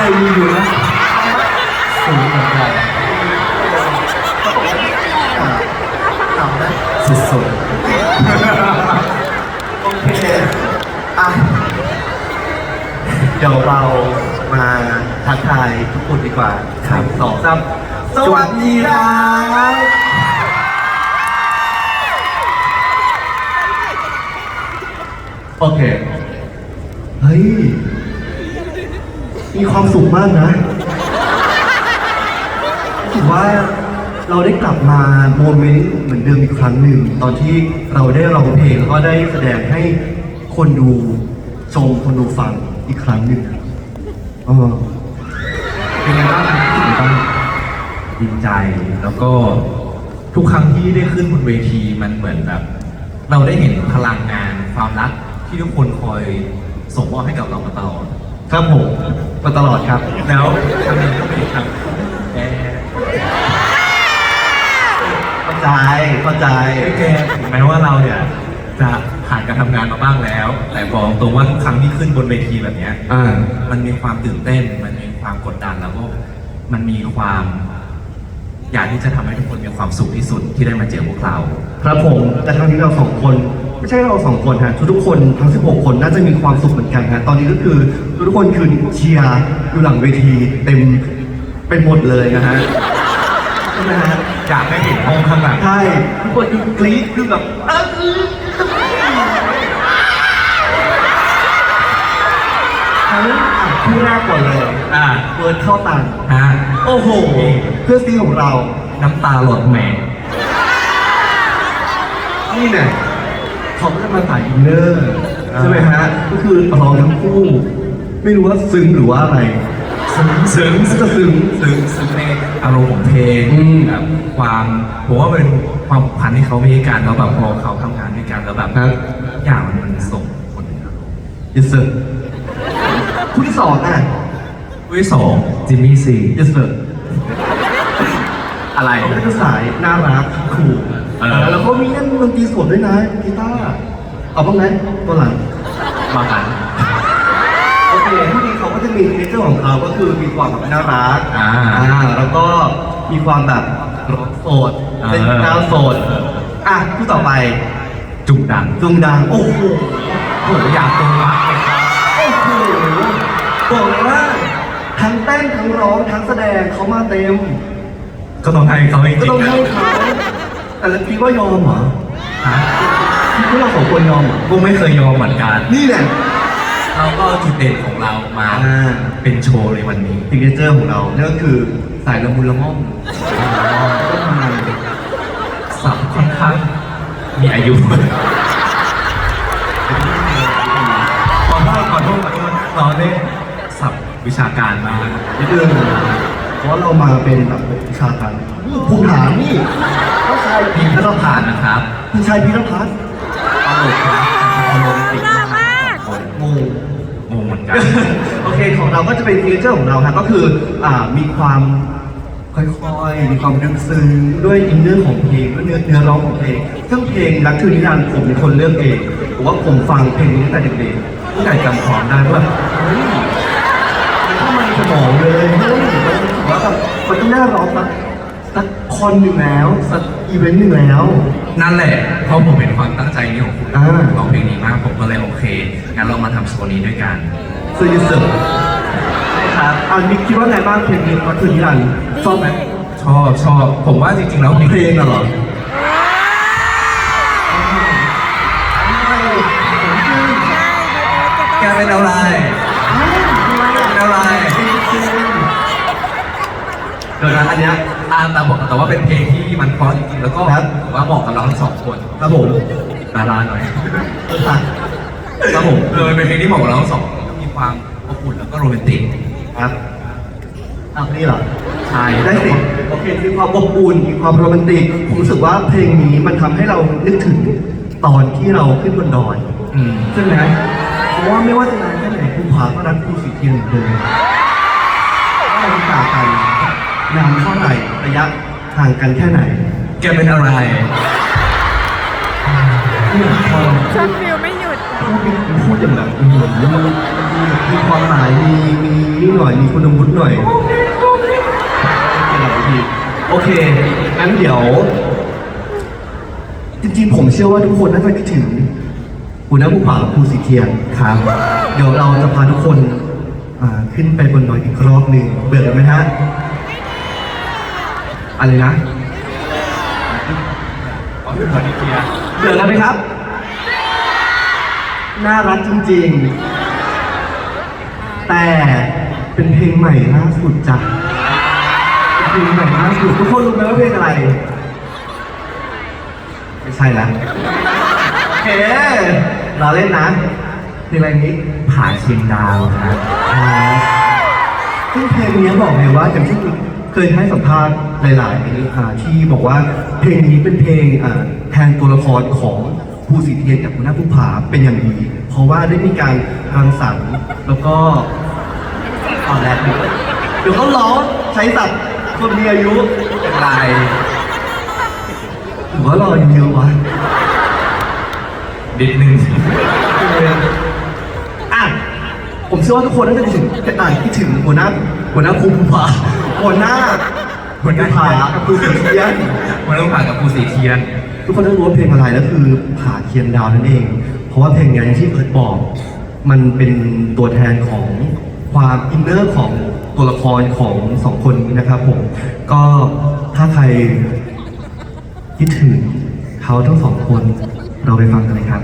มากเคยมีอยู่นะสูงเหมือนกันสุดๆโอเคอะเดี๋ยวเรามาทักทายทุกคนดีกว่าครับสองสามสวัสดีครับโอเค เฮ้ย มีความสุขมากนะรู้สึกว่าเราได้กลับมาโมเมนต์เหมือนเดิมอีกครั้งหนึ่ง ตอนที่เราได้ร้องเพลงแล้วก็ได้แสดงให้คนดูชมคนดูฟังอีกครั้งหนึ่งเออเป็นไงบ้างไงบ้างดีใจแล้วก็ทุกครั้งที่ได้ขึ้นบนเวทีมันเหมือนแบบ เราได้เห็นพลังงานความรักที่ทุกคนคอยส่งมอบให้กับเรามาตลอด ครับผมมาตลอดครับ แล้วครั้งนี้ก็เป็นครั้งแกเข้าใจเข้าใจแกถึงแม้ว่าเราเนี่ย จะผ่านการทำงานมาบ้างแล้ว แต่บอกตรงว่าทุกครั้งที่ขึ้นบนเวทีแบบเนี้ย อ่า มันมีความตื่นเต้น มันมีความกดดันแล้วก็มันมีความ อยากที่จะทำให้ทุกคนมีความสุขที่สุดที่ได้มาเจอพวกเรา ครับผม แต่ครั้งนี้เราสองคน ไม่ใช่เราสองคนฮะทุกๆคนทั้ง 16 คนน่าจะมีความสุขเหมือนกันฮะตอนนี้ก็คือทุกๆคนคือเชียร์อยู่หลังเวทีเต็มเป็นหมดเลยนะฮะใช่ไหมฮะอยากให้เห็นห้องข้างหลังใช่ทุกคนคือกรี๊ดคือแบบอ้าวทั้อะคู่แรกก่อนเลยอ่าเบิร์ดเข้าตังฮะโอ้โห เพื่อนซีของเราน้ำตาหลดแหมนี่เนี่ย เขาก็จะมาสายอินเนอร์อ่าใช่ไหมฮะ ก็คือร้องทั้งคู่ ไม่รู้ว่าซึ้งหรือว่าอะไร ซึ้งซึ้งจะซึ้ง ซึ้งซึ้งในอารมณ์ของเพลงอืมแบบความผมว่าเป็นความผูกพันที่เขามีกันแล้วแบบพอเขาทำงานด้วยกันแล้วแบบครับ ทุกอย่างมันมันส่งผลครับ yes sir ผู้ที่สองอะผู้ที่สองจิมมี่ซี yes sir อะไร เขาก็จะสายน่ารักคูล เออ แล้วเขามีเล่นดนตรีสดด้วยนะกีตาร์เอาบ้างไหมตัวหลังบางอัน โอเคที่นี้เขาก็จะมีเนเจอร์ของเขาก็คือมีความแบบน่ารักอ่าแล้วก็มีความแบบร้องโสดเออ เป็นดาวโสด อะผู้ต่อไปจุกดังจุงดัง โอ้โหผมอยากตรงรักเลยครับโอ้โห บอกเลยว่าทั้งเต้นทั้งร้องทั้งแสดงเขามาเต็ม ก็ต้องให้เขาจก็ริงต้องๆนะให้เขา แต่ละทีว่ายอมเหรอฮะคิดว่าเราสองคนยอมเหรอกูไม่เคยยอมเหมือนกัน นี่แหละ เราก็จุดเด่นของเรามาอ่า เป็นโชว์ในวันนี้ ซิกเนเจอร์ของเรานั่นก็คือสายละมุนละม่อมก็ทำไมสับค่อนข้างมีอายุขอโทษขอโทษขอโทษเราได้สับวิชาการมาก นิดนึงเพราะเรามาเป็นแบบวิชาการภูมิฐานนี่ก็ชายมีพัฒผ่านนะครับคุณชายพีรพัฒน์ตลกครับอารมณ์ติดมากคนงงงงเหมือนกันโอเคของเราก็จะเป็นฟีเจอร์ของเราครับก็คืออ่ามีความค่อยๆ มีความลึกซึ้งด้วยอินเนอร์ของเพลงด้วยเนื้อเนื้อร้องของเพลงซึ่งเพลงรักคือนิรันดร์ผมเป็นคนเลือกเองผมว่าผมฟังเพลงนี้ตั้งแต่เด็กๆตั้งแต่จำความได้ว่าเฮ้ยมันเข้ามาในสมองเลยเฮ้ยมันรู้สึกว่าแบบมันต้องได้ร้องสักสักคอนหนึ่งแล้วสัก อีเวนต์หนึ่งแล้ว นั่นแหละเพราะผมเป็นความตั้งใจนี้ของคุณอ่า ร้องเพลงนี้มากผมก็เลยโอเคงั้นเรามาทำโชว์นี้ด้วยกัน ซื้อเสิร์ฟครับอ่ามิกคิดว่าไงบ้างเพลงนี้รักคือนิรันดร์ชอบไหมชอบชอบผมว่าจริงๆแล้วเพลงอะเหรอแกเป็นอะไรเป็นอะไรเดี๋ยวนะอันเนี้ย อ่าแต่บอกแต่ว่าเป็นเพลงที่มันเพราะจริงๆแล้วก็ครับ ผมว่าเหมาะกับเราทั้งสองคนครับผมดาราหน่อยค่ะครับผมเออเป็นเพลงที่เหมาะกับเราทั้งสองคนก็มีความอบอุ่นแล้วก็โรแมนติกครับอะนี่เหรอ ใช่ได้สิโอเคมีความอบอุ่นมีความโรแมนติกผมรู้สึกว่าเพลงนี้มันทำให้เรานึกถึงตอนที่เราขึ้นบนดอย อืม ใช่ไหมเพราะว่าไม่ว่าจะนานแค่ไหนภูผาก็รักภูสีเทียนเหมือนเดิม นานเท่าไหร่ระยะห่างกันแค่ไหน แกเป็นอะไรเนี่ยพอช็อตฟิลไม่หยุดพูดพูดอย่างแบบอืมมีมีมีความหมายมีมีนี่หน่อยมีคุณวุฒิหน่อยโอเคงั้นเดี๋ยว จริงๆผมเชื่อว่าทุกคนน่าจะคิดถึงหัวหน้าภูผาภูสีเทียนครับ เดี๋ยวเราจะพาทุกคนอ่าขึ้นไปบนดอยอีกรอบหนึ่งเบื่อกันไหมฮะ อะไรนะขอเป็นคนที่เทียร์เบื่อกันไหมครับ น่ารักจริงๆ แต่เป็นเพลงใหม่ล่าสุดจ้ะเป็นเพลงใหม่ล่าสุดทุกคนรู้ไหมว่าเพลงอะไร ไม่ใช่ละโอเคเราเล่นนะเพลงอะไรนี้ผาเชียงดาวครับซึ่งเพลงนี้บอกเลยว่าอย่างที่ เคยให้สัมภาษณ์หลายๆอ่าที่บอกว่าเพลงนี้เป็นเพลงอ่าแทนตัวละครของภูสิเทียนกับคุณหน้าภูผาเป็นอย่างดี เพราะว่าได้มีการรังสรรค์แล้วก็ตอนแรกเดี๋ยวเขาล้อใช้ศัพท์คนมีอายุเป็นไรหรือว่าเราอายุเยอะวะดิดนึงอะผมเชื่อว่าทุกคนน่าจะคิดถึงอ่านคิดถึงหัวหน้าหัวหน้าภูมิผา หัวหน้าหัวหน้าผากับภูสิเทียนมันต้องผ่านกับภูสีเทียน ทุกคนต้องรู้ว่าเพลงอะไรแล้วคือผาเทียนดาวนั่นเอง เพราะว่าเพลงนี้อย่างที่เอิร์ธบอก มันเป็นตัวแทนของความอินเนอร์ของตัวละครของสองคนนี้นะครับผม ก็ถ้าใครคิดถึงเขาทั้งสองคนเราไปฟังกันเลยครับ